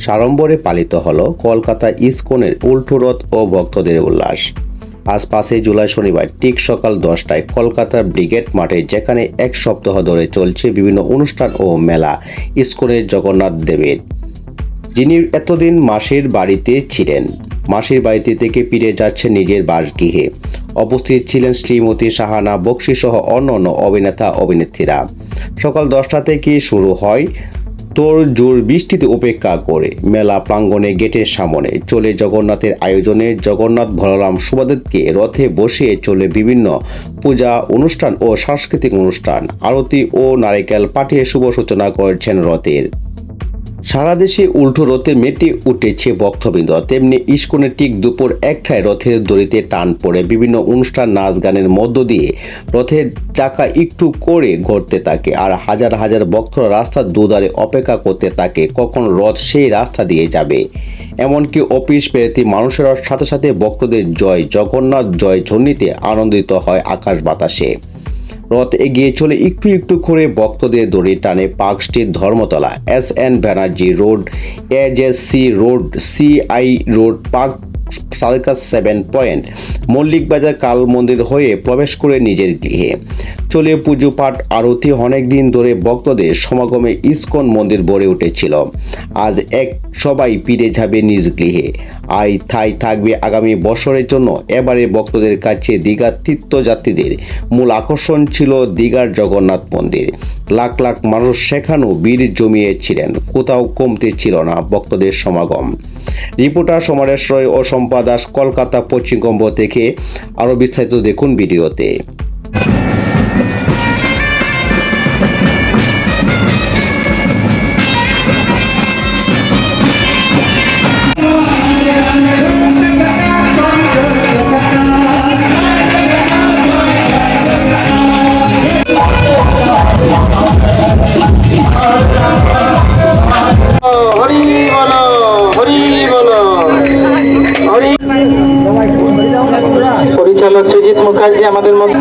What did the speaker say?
সাড়ম্বরে পালিত হল কলকাতা ইসকনের উল্টো রথ ও ভক্তদের উল্লাস। আজ জুলাই শনিবার, ঠিক সকাল দশটায় কলকাতার ব্রিগেড মাঠে, যেখানে এক সপ্তাহ ধরে চলছে বিভিন্ন অনুষ্ঠান ও মেলা ইস্কনের জগন্নাথ দেবের। যিনি এতদিন মাসির বাড়িতে ছিলেন। মাসির বাড়িতে থেকে ফিরে যাচ্ছে নিজের বাসগৃহে। উপস্থিত ছিলেন শ্রীমতী সাহানা বক্সি সহ অন্যান্য অভিনেতা অভিনেত্রীরা সকাল দশটা থেকে শুরু হয় তোর জোর বৃষ্টিতে উপেক্ষা করে মেলা প্রাঙ্গণে গেটের সামনে চলে জগন্নাথের আয়োজনে জগন্নাথ বলরাম সুবাদেবকে রথে বসিয়ে চলে বিভিন্ন পূজা অনুষ্ঠান ও সাংস্কৃতিক অনুষ্ঠান, আরতি ও নারিকেল পাঠিয়ে শুভ সূচনা করেছেন রথের। সারা দেশে উল্টো রথে মেটে উঠেছে ভক্তবৃন্দ। তেমনি ইস্কনে ঠিক দুপুর একটায় রথের দড়িতে টান পড়ে বিভিন্ন অনুষ্ঠান, নাচ গানের মধ্য দিয়ে রথের চাকা একটু করে ঘটতে থাকে আর হাজার হাজার ভক্তরা রাস্তার দুধারে অপেক্ষা করতে থাকে, কখন রথ সেই রাস্তা দিয়ে যাবে। এমনকি অফিস পেরেতি মানুষের সাথে সাথে ভক্তদের জয় জগন্নাথ জয় ধ্বনিতে আনন্দিত হয় আকাশ বাতাসে। রথ এগিয়ে চলে একটু একটু করে ভক্তদের দড়ি টানে Park Street Dharmatala S N Banerjee road age S C road CI road Park Circus seven point Mallick Bazar কাল মন্দির হয়ে প্রবেশ করে নিজের গৃহে। চলে পুজো পাঠ, আরতি অনেক দিন ধরে ভক্তদের সমাগমে ইসকন মন্দির ভরে উঠেছিল। আজ এক সবাই ফিরে যাবে নিজ গৃহে। আই থাই থাকবে আগামী বছরের জন্য। এবারে ভক্তদের কাছে দীঘার তীর্থযাত্রীদের মূল আকর্ষণ ছিল দীঘার জগন্নাথ মন্দির। লাখ লাখ মানুষ সেখানেও বীর জমিয়েছিলেন। কোথাও কমতে ছিল না ভক্তদের সমাগম। রিপোর্টার সমরেশ রয় ও সম্পা দাস কলকাতা পশ্চিমবঙ্গ থেকে আরও বিস্তারিত দেখুন ভিডিওতে। পরিচালক সৃজিত মুখার্জি আমাদের মধ্যে